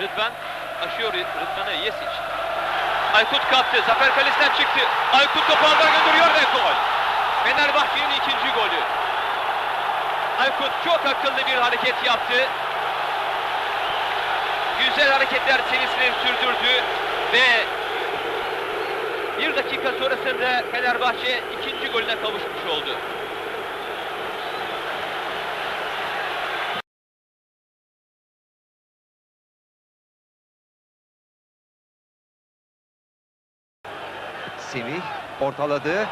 Rıdvan aşıyor Rıdvan'ı Yesic. Aykut kaptı. Zafer kalesinden çıktı. Aykut topu ağdan gönderiyor ve gol. Fenerbahçe'nin ikinci golü. Aykut çok akıllı bir hareket yaptı. Güzel hareketler serisini sürdürdü ve bir dakika sonrasında Fenerbahçe ikinci golüne kavuşmuş oldu. Semih ortaladı.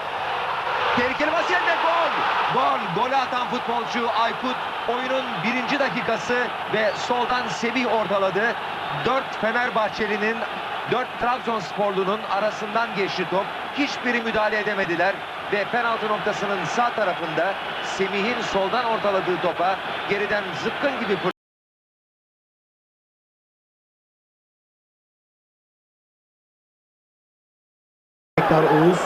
Tehlikeli vaziyette gol. Gol. Golü atan futbolcu Aykut oyunun birinci dakikası ve soldan Semih ortaladı. Dört Fenerbahçelinin dört Trabzonsporlunun arasından geçti top. Hiçbiri müdahale edemediler ve penaltı noktasının sağ tarafında Semih'in soldan ortaladığı topa geriden zıpkın gibi Tekrar Oğuz.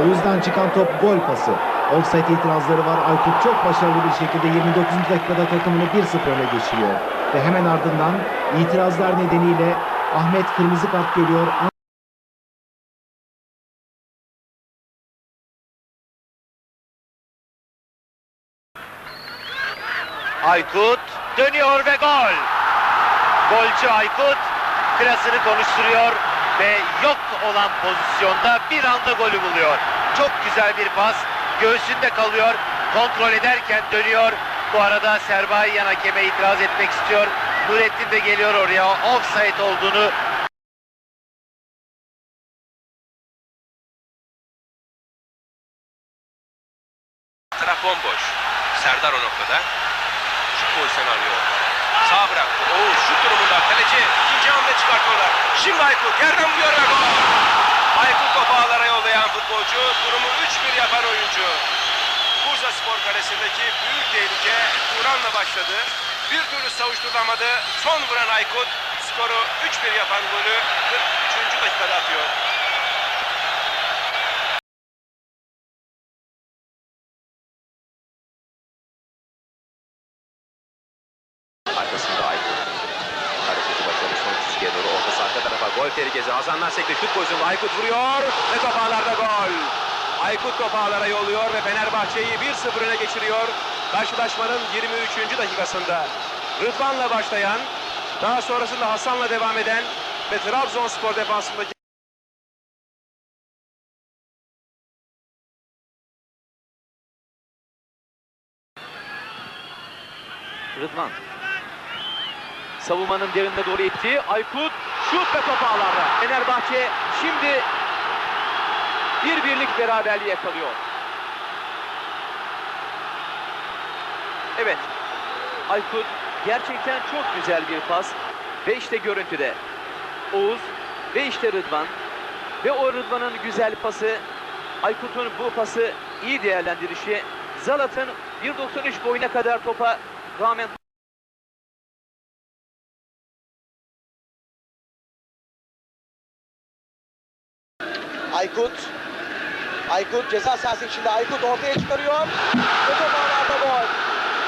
Oğuz'dan çıkan top gol pası. Offside itirazları var. Aykut çok başarılı bir şekilde 29. dakikada takımını 1-0 öne geçiriyor. Ve hemen ardından itirazlar nedeniyle Ahmet kırmızı kart görüyor. Aykut dönüyor ve gol. Golcü Aykut klasını konuşturuyor ve yok olan pozisyonda bir anda golü buluyor. Çok güzel bir pas. Göğsünde kalıyor. Kontrol ederken dönüyor. Bu arada Serbai yan hakeme itiraz etmek istiyor. Nurettin de geliyor oraya. Offside olduğunu Taraf bomboş. Serdar o noktada. Şut pozisyonu arıyor. Sağ bıraktı. Oo şut Şimdi Aykut yerden vuruyor ve gol. Aykut topu ağlara yollayan futbolcu. Durumu 3-1 yapan oyuncu. Bursa Spor Kalesi'ndeki büyük tehlike Turan'la başladı. Bir türlü savuşturulamadı. Son vuran Aykut skoru 3-1 yapan golü 43. dakikada atıyor. Arkasında Aykut. Hareketi başarılı son çizgiye doğru gol tehlikesi. Hasan'dan sekti şut pozisyonu Aykut vuruyor ve top gol. Aykut top ağlara yolluyor ve Fenerbahçe'yi 1-0 öne geçiriyor. Karşılaşmanın 23. dakikasında. Rıdvan'la başlayan, daha sonrasında Hasan'la devam eden ve Trabzonspor defansındaki Rıdvan. Savunmanın derinde doğru itti. Aykut şut ve top ağlarda. Fenerbahçe şimdi bir birlik beraberliği yakalıyor. Evet. Aykut gerçekten çok güzel bir pas. Ve işte görüntüde. Oğuz ve işte Rıdvan. Ve o Rıdvan'ın güzel pası Aykut'un bu pası iyi değerlendirişi Zalat'ın 1.93 boyuna kadar topa rağmen Aykut. Aykut ceza sahası içinde Aykut ortaya çıkarıyor. Ve top ağlarda gol.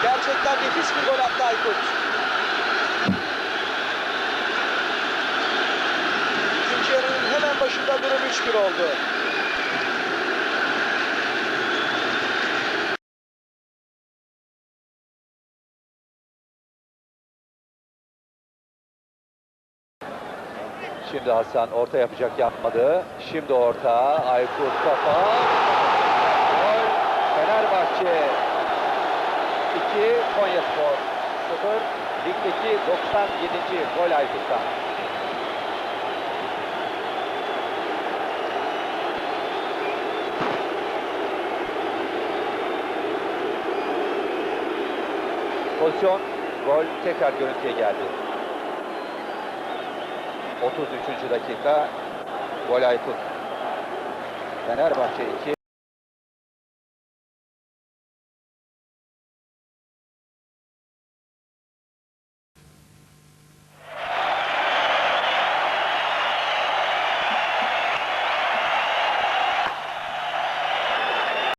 Gerçekten nefis bir gol attı Aykut. İkinci yarının hemen başında durum 3-1 oldu. Şimdi Hasan orta yapacak yapmadı. Şimdi orta. Aykut kafa. Gol. Fenerbahçe 2 Konyaspor 0. Ligdeki 97. gol Aykut'tan. Pozisyon gol tekrar görüntüye geldi. 33. dakika gol Aykut. Fenerbahçe 2